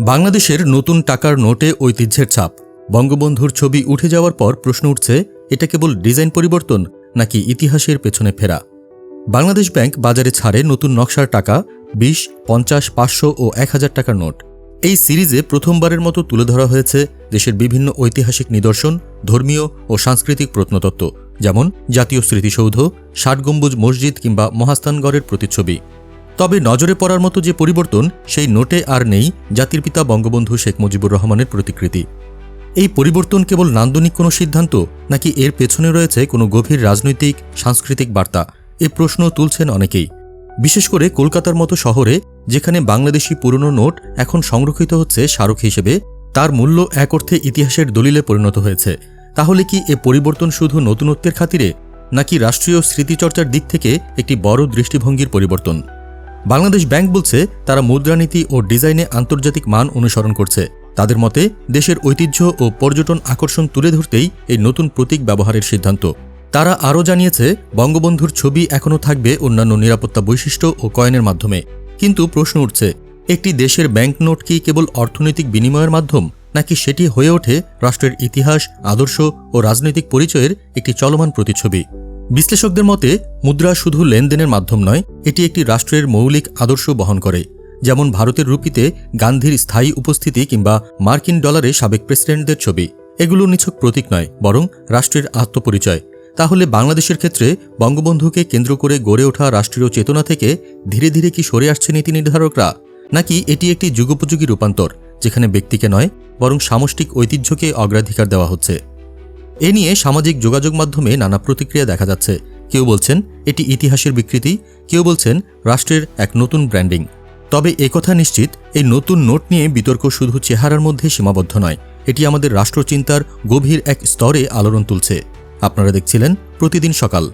বাংলাদেশের নতুন টাকার নোটে ঐতিহ্যের ছাপ। বঙ্গবন্ধুর ছবি উঠে যাওয়ার পর প্রশ্ন উঠছে, এটা কেবল ডিজাইন পরিবর্তন নাকি ইতিহাসের পেছনে ফেরা? বাংলাদেশ ব্যাংক বাজারে ছাড়ে নতুন নকশার টাকা, বিশ, পঞ্চাশ, পাঁচশো ও এক হাজার টাকার নোট। এই সিরিজে প্রথমবারের মতো তুলে ধরা হয়েছে দেশের বিভিন্ন ঐতিহাসিক নিদর্শন, ধর্মীয় ও সাংস্কৃতিক প্রত্নতত্ত্ব, যেমন জাতীয় স্মৃতিসৌধ ষাট গম্বুজ মসজিদ কিংবা মহাস্থানগড়ের প্রতিচ্ছবি। তবে নজরে পড়ার মতো যে পরিবর্তন, সেই নোটে আর নেই জাতির পিতা বঙ্গবন্ধু শেখ মুজিবুর রহমানের প্রতিকৃতি। এই পরিবর্তন কেবল নান্দনিক কোনো সিদ্ধান্ত, নাকি এর পেছনে রয়েছে কোনো গভীর রাজনৈতিক, সাংস্কৃতিক বার্তা? এ প্রশ্ন তুলছেন অনেকেই। বিশেষ করে কলকাতার মতো শহরে, যেখানে বাংলাদেশি পুরনো নোট এখন সংরক্ষিত হচ্ছে স্মারক হিসেবে, তার মূল্য এক অর্থে ইতিহাসের দলিলে পরিণত হয়েছে। তাহলে কি এ পরিবর্তন শুধু নতুনত্বের খাতিরে, নাকি রাষ্ট্রীয় স্মৃতিচর্চার দিক থেকে একটি বড় দৃষ্টিভঙ্গির পরিবর্তন? বাংলাদেশ ব্যাংক বলছে, তারা মুদ্রানীতি ও ডিজাইনে আন্তর্জাতিক মান অনুসরণ করছে। তাদের মতে, দেশের ঐতিহ্য ও পর্যটন আকর্ষণ তুলে ধরতেই এই নতুন প্রতীক ব্যবহারের সিদ্ধান্ত। তারা আরও জানিয়েছে, বঙ্গবন্ধুর ছবি এখনও থাকবে অন্যান্য নিরাপত্তা বৈশিষ্ট্য ও কয়েনের মাধ্যমে। কিন্তু প্রশ্ন উঠছে, একটি দেশের ব্যাংক নোট কি কেবল অর্থনৈতিক বিনিময়ের মাধ্যম, নাকি সেটি হয়ে ওঠে রাষ্ট্রের ইতিহাস, আদর্শ ও রাজনৈতিক পরিচয়ের একটি চলমান প্রতিচ্ছবি? বিশ্লেষকদের মতে, মুদ্রা শুধু লেনদেনের মাধ্যম নয়, এটি একটি রাষ্ট্রের মৌলিক আদর্শ বহন করে। যেমন ভারতের রুপিতে গান্ধীর স্থায়ী উপস্থিতি কিংবা মার্কিন ডলারে সাবেক প্রেসিডেন্টদের ছবি। এগুলো নিছক প্রতীক নয়, বরং রাষ্ট্রের আত্মপরিচয়। তাহলে বাংলাদেশের ক্ষেত্রে বঙ্গবন্ধুকে কেন্দ্র করে গড়ে ওঠা রাষ্ট্রীয় চেতনা থেকে ধীরে ধীরে কি সরে আসছে নীতি নির্ধারকরা? নাকি এটি একটি যুগোপযোগী রূপান্তর, যেখানে ব্যক্তিকে নয়, বরং সামষ্টিক ঐতিহ্যকে অগ্রাধিকার দেওয়া হচ্ছে? এ নিয়ে সামাজিক যোগাযোগ মাধ্যমে নানা প্রতিক্রিয়া দেখা যাচ্ছে। কেউ বলছেন, এটি ইতিহাসের বিকৃতি, কেউ বলছেন, রাষ্ট্রের এক নতুন ব্র্যান্ডিং। তবে একথা নিশ্চিত, এই নতুন নোট নিয়ে বিতর্ক শুধু চেহারার মধ্যে সীমাবদ্ধ নয়, এটি আমাদের রাষ্ট্রচিন্তার গভীর এক স্তরে আলোড়ন তুলছে। আপনারা দেখছিলেন প্রতিদিন সকাল।